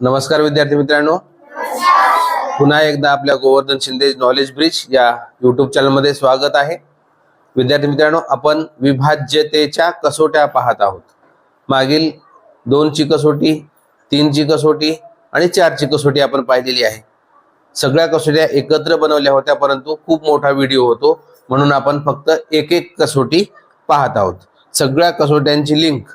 नमस्कार विद्यार्थी मित्रांनो. पुन्हा एकदा आपल्या गोवर्धन शिंदे नॉलेज ब्रिज या युट्यूब चॅनलमध्ये स्वागत आहे. विद्यार्थी मित्रांनो आपण विभाज्यतेच्या कसोट्या पाहत आहोत. मागील दोनची कसोटी तीनची कसोटी आणि चारची कसोटी आपण पाहिलेली आहे. सगळ्या कसोट्या एकत्र बनवल्या होत्या परंतु खूप मोठा व्हिडिओ होतो. म्हणून आपण फक्त एक एक कसोटी पाहत आहोत. सगळ्या कसोट्यांची लिंक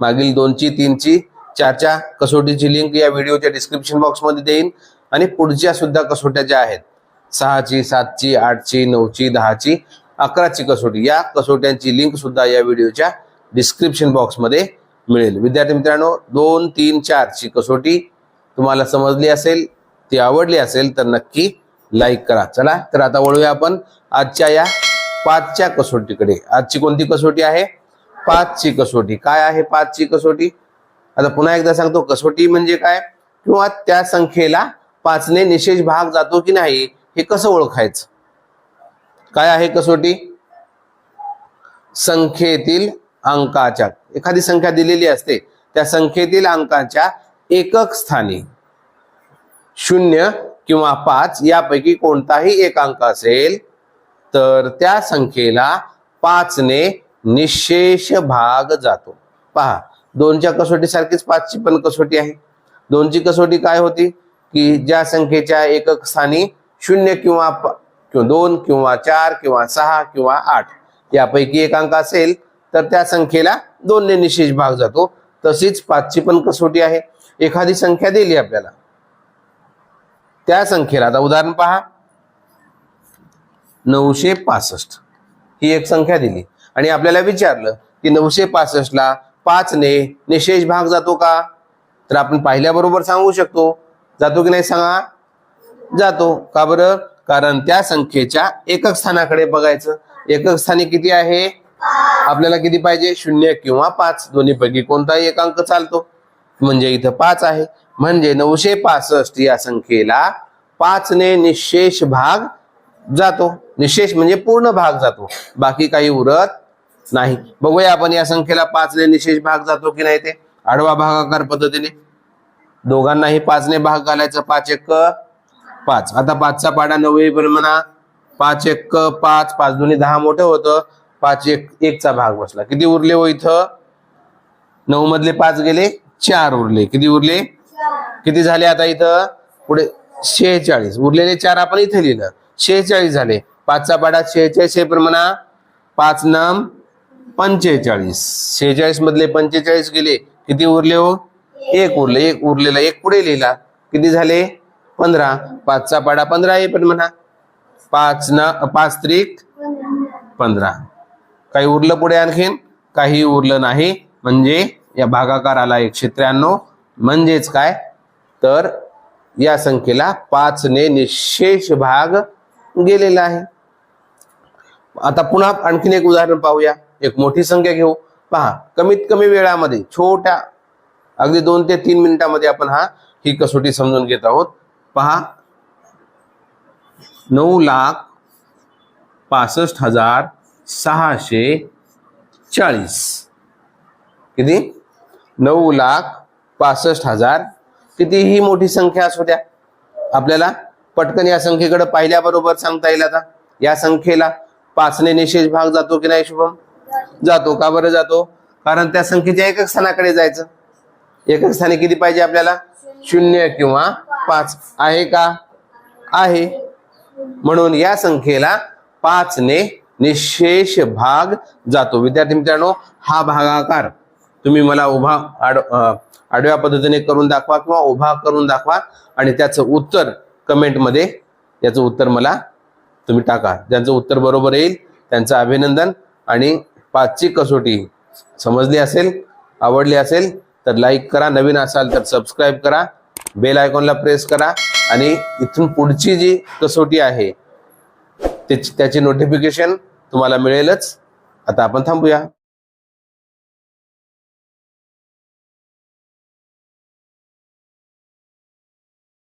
मागील दोनची तीनची चारच्या कसोटीची लिंक या व्हिडिओच्या डिस्क्रिप्शन बॉक्समध्ये देईन. आणि पुढच्या सुद्धा कसोट्या ज्या आहेत सहाची सातची आठची नऊची दहाची अकराची कसोटी या कसोट्यांची लिंक सुद्धा या व्हिडिओच्या डिस्क्रिप्शन बॉक्समध्ये मिळेल. विद्यार्थी मित्रांनो दोन तीन चारची कसोटी तुम्हाला समजली असेल ती आवडली असेल तर नक्की लाईक करा. चला तर आता वळूया आपण आजच्या या पाचच्या कसोटीकडे. आजची कोणती कसोटी आहे? पाचची कसोटी. काय आहे पाचची कसोटी? आता पुन्हा एकदा सांगतो कसोटी म्हणजे काय? किंवा त्या संख्येला पाचने निशेष भाग जातो की नाही हे कसं ओळखायचं? काय आहे कसोटी? संख्येतील अंकाच्या. एखादी संख्या दिलेली असते त्या संख्येतील अंकाच्या एकक स्थानी. शून्य किंवा पाच यापैकी कोणताही एक अंक असेल तर त्या संख्येला पाचने निशेष भाग जातो. पहा दोनच्या कसोटी सारखीच पाचची पण कसोटी आहे. दोनची कसोटी काय होती? की ज्या संख्येच्या एकक स्थानी शून्य किंवा किंवा दोन किंवा चार किंवा सहा किंवा आठ यापैकी एक अंक असेल तर त्या संख्येला दोनने निशेष भाग जातो. तशीच पाचची पण कसोटी आहे. एखादी संख्या दिली आपल्याला. त्या संख्येला आता उदाहरण पहा. नऊशे पासष्ट. ही एक संख्या दिली. आणि आपल्याला विचारलं की नऊशे पासष्टला पाचने निशेष भाग जातो का? तर आपण पाहिल्याबरोबर सांगू शकतो. जातो की नाही सांगा? जातो. का बरं? कारण त्या संख्येच्या एकक स्थानाकडे बघायचं. एकक स्थानी किती आहे? आपल्याला किती पाहिजे? शून्य किंवा पाच. दोन्हीपैकी कोणताही एक अंक चालतो. म्हणजे इथं पाच आहे. म्हणजे नऊशे पासष्ट या संख्येला पाचने निशेष भाग जातो. निशेष म्हणजे पूर्ण भाग जातो. बाकी काही उरत नाही. बघूया आपण या संख्येला पाचने निशेष भाग जातो की नाही ते. आडवा भागाकार पद्धतीने. दोघांनाही पाचने भाग घालायचं. पाच एक पाच. आता पाचचा पाडा नववी येईपर्यंत म्हणा पाच एक पाच. पाच दोन्ही दहा मोठं होतं. पाच एक एकचा भाग बसला. किती उरले हो इथं? नऊ मधले पाच गेले चार उरले. किती उरले? किती झाले आता इथं? पुढे शेहेचाळीस. उरलेले चार आपण इथे लिहिलं. शेहेचाळीस झाले. पाचचा पाडा शेहेचाळीस हे म्हणा पाच नम पंचेचाळीस. शेहेचाळीस मधले पंचेचाळीस गेले किती उरले हो? एक उरले एक उरलेला एक पुढे लिहिला. किती झाले? पंधरा. पाचचा पाडा पंधरा आहे पण म्हणा. पाच ना पाच त्रिक पंधरा. काही उरलं पुढे आणखीन? काही उरलं नाही. म्हणजे या भागाकाराला एकशे त्र्याण्णव. म्हणजेच काय? तर या संख्येला पाचने निशेष भाग गेलेला आहे. आता पुन्हा आणखीन एक उदाहरण पाहूया. एक मोठी संख्या घेऊ. पहा कमीत कमी वेळामध्ये छोट्या अगदी दोन ते तीन मिनिटामध्ये आपण हा ही कसोटी समजून घेत आहोत. पहा नऊ लाख पासष्ट हजार सहाशे चाळीस. किती? नऊ लाख पासष्ट हजार. कितीही मोठी संख्या असू द्या. आपल्याला पटकन या संख्येकडे पाहिल्याबरोबर सांगता येईल आता. या संख्येला पाचने निशेष भाग जातो की नाही शुभम? जातो. का बरं जातो? कारण त्या संख्येच्या एकक स्थानाकडे जायचं. एकक स्थानी किती पाहिजे आपल्याला? शून्य किंवा पाच. आहे का? आहे. म्हणून या संख्येला पाचने निशेष भाग जातो. विद्यार्थी मित्रांनो हा भागाकार तुम्ही मला उभा आड आडव्या पद्धतीने करून दाखवा किंवा उभा करून दाखवा आणि त्याचं उत्तर कमेंटमध्ये याचं उत्तर मला तुम्ही टाका. ज्यांचं उत्तर बरोबर येईल त्यांचं अभिनंदन आणि पाचची कसोटी समजली असेल आवडली असेल तर लाईक करा. नवीन असाल तर सबस्क्राईब करा. बेल आयकॉनला प्रेस करा. आणि इथून पुढची जी कसोटी आहे त्याची त्याची नोटिफिकेशन तुम्हाला मिळेलच. आता आपण थांबूया.